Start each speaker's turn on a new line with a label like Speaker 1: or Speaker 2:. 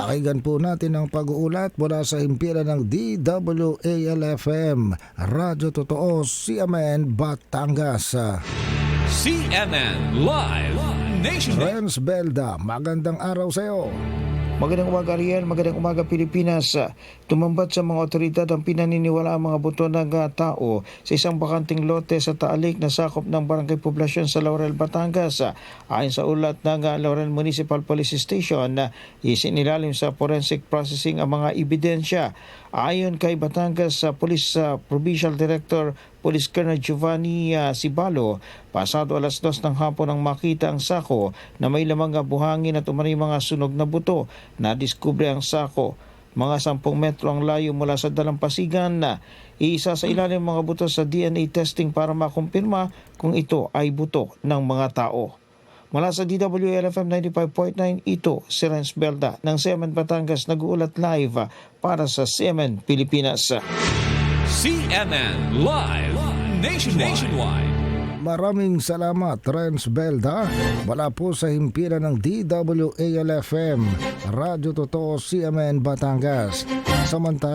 Speaker 1: Pakinggan po natin ang pag-uulat mula sa himpilan ng DWALFM, Radyo Totoo, CMN, Batangas.
Speaker 2: CNN Live Nation.
Speaker 1: Renz Belda, magandang araw sa iyo.
Speaker 3: Magandang umaga Ariel, magandang umaga Pilipinas. Tumambat sa mga otoridad ang pinaniniwala ang mga buto ng tao sa isang bakanting lote sa Taalik na sakop ng barangay poblasyon sa Laurel, Batangas. Ayon sa ulat ng Laurel Municipal Police Station, isinilalim sa forensic processing ang mga ebidensya. Ayon kay Batangas Police Provincial Director Police Colonel Giovanni ah, Sibalo, pasado alas dos ng hapon ang makita ang sako na may lamang buhangin at umano'y mga sunog na buto. Nadiskubre ang sako. Mga 10 metro ang layo mula sa dalampasigan na iisa sa ilalim mga buto sa DNA testing para makumpirma kung ito ay buto ng mga tao. Mula sa DWLFM 95.9, ito si Renz Belda ng CMN Batangas nag-uulat live para sa CMN Pilipinas.
Speaker 2: CNN Live Nation. Nationwide.
Speaker 1: Maraming salamat, Renz Belda. Mula po sa himpilan ng DWALFM, Radyo Totoo, CMN, Batangas. Samantala,